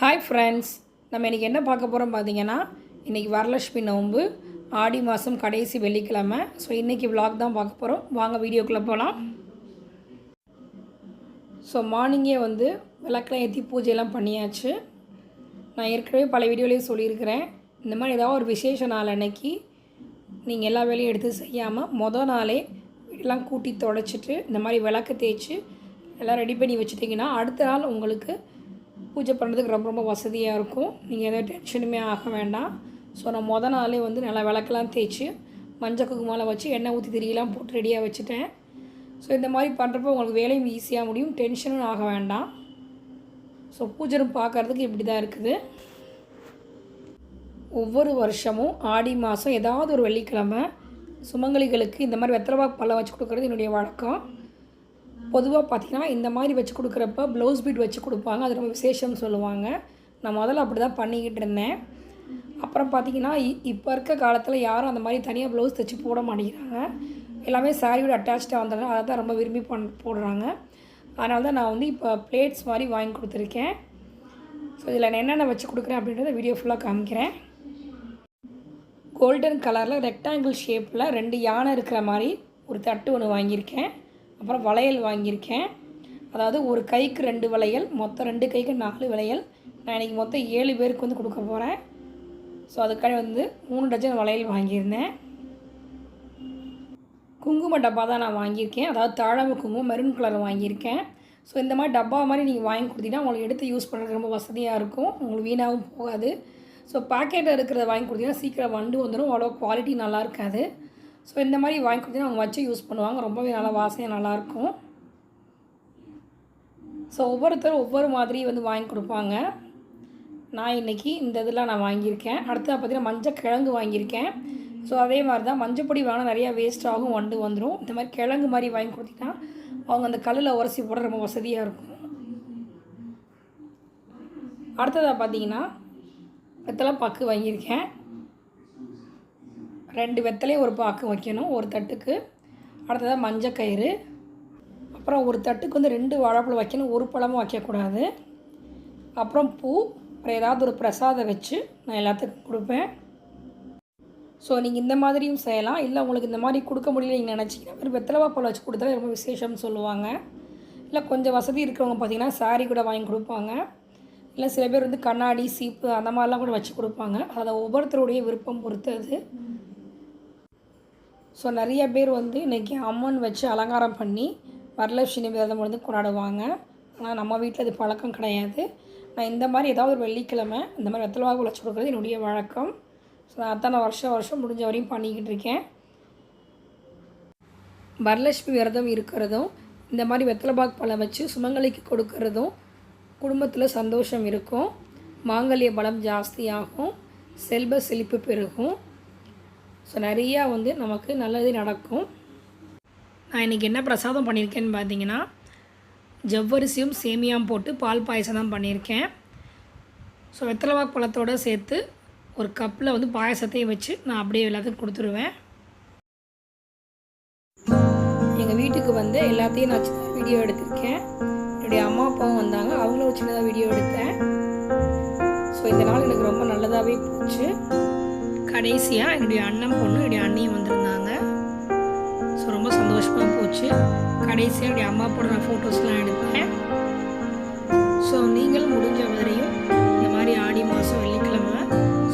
Hi friends நம்ம இன்றைக்கி என்ன பார்க்க போகிறோம் பார்த்தீங்கன்னா இன்றைக்கி வரலட்சுமி நோன்பு ஆடி மாதம் கடைசி வெள்ளிக்கிழமை. ஸோ இன்றைக்கி vlog தான் பார்க்க போகிறோம் வாங்க வீடியோக்குள்ளே போகலாம் ஸோ மார்னிங்கே வந்து விளக்கெலாம் ஏற்றி பூஜையெல்லாம் பண்ணியாச்சு. நான் ஏற்கனவே பல வீடியோலேயும் சொல்லியிருக்கிறேன். இந்த மாதிரி ஏதாவது ஒரு விசேஷ நாள் அன்னைக்கு நீங்கள் எல்லா வேலையும் எடுத்து செய்யாமல் மொதல் நாளே எல்லாம் கூட்டி தொடச்சிட்டு இந்த மாதிரி விளக்கு தேய்ச்சி எல்லாம் ரெடி பண்ணி வச்சுட்டிங்கன்னா அடுத்த நாள் உங்களுக்கு பூஜை பண்ணுறதுக்கு ரொம்ப ரொம்ப வசதியாக இருக்கும். நீங்கள் எந்த டென்ஷனுமே ஆக வேண்டாம். ஸோ நான் மொதல் நாளே வந்து நல்லா விளக்கெல்லாம் தேய்ச்சி மஞ்சள் குங்குமலாம் வச்சு எண்ணெய் ஊற்றி திரியெல்லாம் போட்டு ரெடியாக வச்சுட்டேன். ஸோ இந்த மாதிரி பண்ணுறப்போ உங்களுக்கு வேலையும் ஈஸியாக முடியும். டென்ஷனும் ஆக வேண்டாம். ஸோ பூஜரும் பார்க்குறதுக்கு இப்படி தான் இருக்குது. ஒவ்வொரு வருஷமும் ஆடி மாதம் ஏதாவது ஒரு வெள்ளிக்கிழமை சுமங்கலிகளுக்கு இந்த மாதிரி வெத்தலைவா பழம் வச்சு கொடுக்குறது என்னுடைய வழக்கம். பொதுவாக பார்த்தீங்கன்னா இந்த மாதிரி வச்சு கொடுக்குறப்ப ப்ளவுஸ் பீட் வச்சு கொடுப்பாங்க. அது ரொம்ப விசேஷம்னு சொல்லுவாங்க. நான் முதல்ல அப்படி தான் பண்ணிக்கிட்டு இருந்தேன். அப்புறம் பார்த்திங்கன்னா இ- இப்போ இருக்க காலத்தில் யாரும் அந்த மாதிரி தனியாக ப்ளவுஸ் தைச்சி போட மாட்டேங்கிறாங்க. எல்லாமே சாரியோட அட்டாச்சாக வந்தாலும் அதை தான் ரொம்ப விரும்பி பண் போடுறாங்க. அதனால தான் நான் வந்து இப்போ பிளேட்ஸ் மாதிரி வாங்கி கொடுத்துருக்கேன். ஸோ இதில் நான் என்னென்ன வச்சு கொடுக்குறேன் அப்படின்றத வீடியோ ஃபுல்லாக காமிக்கிறேன். கோல்டன் கலரில் ரெக்டாங்கிள் ஷேப்பில் ரெண்டு யானை இருக்கிற மாதிரி ஒரு தட்டு ஒன்று வாங்கியிருக்கேன். அப்புறம் வளையல் வாங்கியிருக்கேன். அதாவது ஒரு கைக்கு ரெண்டு வளையல் மொத்தம் ரெண்டு கைக்கு நாலு வளையல். நான் இன்றைக்கி மொத்தம் ஏழு பேருக்கு வந்து கொடுக்க போகிறேன் ஸோ அதுக்காக வந்து மூணு டஜன் வளையல் வாங்கியிருந்தேன். குங்கும டப்பா தான் நான் வாங்கியிருக்கேன். அதாவது தாழம்பு குங்குமம் மெரூன் கலர் வாங்கியிருக்கேன். ஸோ இந்த மாதிரி டப்பா மாதிரி நீங்கள் வாங்கி கொடுத்தீங்கன்னா உங்களுக்கு எடுத்து யூஸ் பண்ணுறதுக்கு ரொம்ப வசதியாக இருக்கும். உங்களுக்கு வீணாகவும் போகாது. ஸோ பாக்கெட்டில் இருக்கிறத வாங்கி கொடுத்தீங்கன்னா சீக்கிரம் வண்டு வந்துடும் அவ்வளோ குவாலிட்டி நல்லா இருக்காது. ஸோ இந்த மாதிரி வாங்கி கொடுத்தீங்கன்னா அவங்க வச்சு யூஸ் பண்ணுவாங்க. ரொம்பவே நல்லா வாசனையாக நல்லாயிருக்கும். ஸோ ஒவ்வொருத்தரும் ஒவ்வொரு மாதிரி வந்து வாங்கி கொடுப்பாங்க. நான் இன்றைக்கி இந்த இதெல்லாம் நான் வாங்கியிருக்கேன். அடுத்து பார்த்தீங்கன்னா மஞ்சள் கிழங்கு வாங்கியிருக்கேன். ஸோ அதே மாதிரி தான் மஞ்சப்பொடி வாங்கினா நிறையா வேஸ்ட் ஆகும் வண்டு வந்துடும் இந்த மாதிரி கிழங்கு மாதிரி வாங்கி கொடுத்தீங்கன்னா அவங்க அந்த கல்லில் உரசி போட ரொம்ப வசதியாக இருக்கும். அடுத்ததாக பார்த்தீங்கன்னா வெத்தலை பக்கு வாங்கியிருக்கேன். ரெண்டு வெத்தலையும் ஒரு பாக்கு வைக்கணும் ஒரு தட்டுக்கு. அடுத்ததாக மஞ்சக்கயிறு அப்புறம் ஒரு தட்டுக்கு வந்து ரெண்டு வாழைப்பழம் வைக்கணும் ஒரு பழமும் வைக்கக்கூடாது. அப்புறம் பூ அப்புறம் ஏதாவது ஒரு பிரசாதம் வச்சு நான் எல்லாத்துக்கும் கொடுப்பேன். ஸோ நீங்கள் இந்த மாதிரியும் செய்யலாம். இல்லை உங்களுக்கு இந்த மாதிரி கொடுக்க முடியல நீங்கள் நினச்சிங்கன்னா வெறும் வெத்தலைவா பழம் வச்சு கொடுத்தாலே ரொம்ப விசேஷம்னு சொல்லுவாங்க. இல்லை கொஞ்சம் வசதி இருக்கிறவங்க பார்த்தீங்கன்னா saree கூட வாங்கி கொடுப்பாங்க. இல்லை சில பேர் வந்து கண்ணாடி சீப்பு அந்த மாதிரிலாம் கூட வச்சு கொடுப்பாங்க. அதை ஒவ்வொருத்தருடைய விருப்பம் பொறுத்தது ஸோ நிறைய பேர் வந்து இன்றைக்கி அம்மன் வச்சு அலங்காரம் பண்ணி வரலட்சுமி விரதம் வந்து கொண்டாடுவாங்க. ஆனால் நம்ம வீட்டில் அது பழக்கம் கிடையாது. நான் இந்த மாதிரி ஏதாவது ஒரு வெள்ளிக்கிழமை இந்த மாதிரி வெத்தலவாக உழைச்சி கொடுக்குறது என்னுடைய வழக்கம். ஸோ நான் அத்தனை வருஷம் வருஷம் முடிஞ்ச வரையும் பண்ணிக்கிட்டு இருக்கேன். வரலட்சுமி விரதம் இருக்கிறதும் இந்த மாதிரி வெத்தலைபாக் பழம் வச்சு சுமங்கலிக்கு கொடுக்கறதும் குடும்பத்தில் சந்தோஷம் இருக்கும். மாங்கல்ய பலம் ஜாஸ்தியாகும். செல்வ செழிப்பு பெருகும். ஸோ நிறையா வந்து நமக்கு நல்லது நடக்கும். நான் இன்றைக்கி என்ன பிரசாதம் பண்ணியிருக்கேன்னு பார்த்தீங்கன்னா ஜவ்வரிசியும் சேமியாம் போட்டு பால் பாயசம் தான் பண்ணியிருக்கேன். ஸோ வெத்தலைவாக் பழத்தோடு சேர்த்து ஒரு கப்பில் வந்து பாயசத்தையும் வச்சு நான் அப்படியே எல்லாத்துக்கும் கொடுத்துருவேன். எங்கள் வீட்டுக்கு வந்து எல்லாத்தையும் நான் சின்ன வீடியோ எடுத்திருக்கேன். என்னுடைய அம்மா அப்பாவும் வந்தாங்க. அவங்களும் ஒரு சின்னதாக வீடியோ எடுத்தேன். ஸோ இந்த நாள் எனக்கு ரொம்ப நல்லதாகவே கடைசியாக என்னுடைய அண்ணன் பொண்ணு என்னுடைய அண்ணியும் வந்திருந்தாங்க. ஸோ ரொம்ப சந்தோஷமாக போச்சு. கடைசியாக என்னுடைய அம்மா போட நான் ஃபோட்டோஸ்லாம் எடுத்தேன். ஸோ நீங்கள் முடிஞ்ச வரையும் இந்த மாதிரி ஆடி மாதம் வெள்ளிக்கிழமை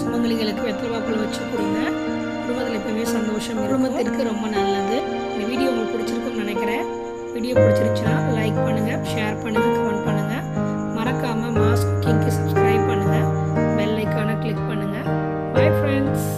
சுமங்கலிகளுக்கு வெத்தலை வாப்பில் வச்சு கொடுங்க. குடும்பத்தில் எப்பவுமே சந்தோஷம் குடும்பத்திற்கு ரொம்ப நல்லது. இந்த வீடியோ உங்களுக்கு பிடிச்சிருக்குன்னு நினைக்கிறேன். வீடியோ பிடிச்சிருச்சுன்னா லைக் பண்ணுங்கள் ஷேர் பண்ணுங்கள்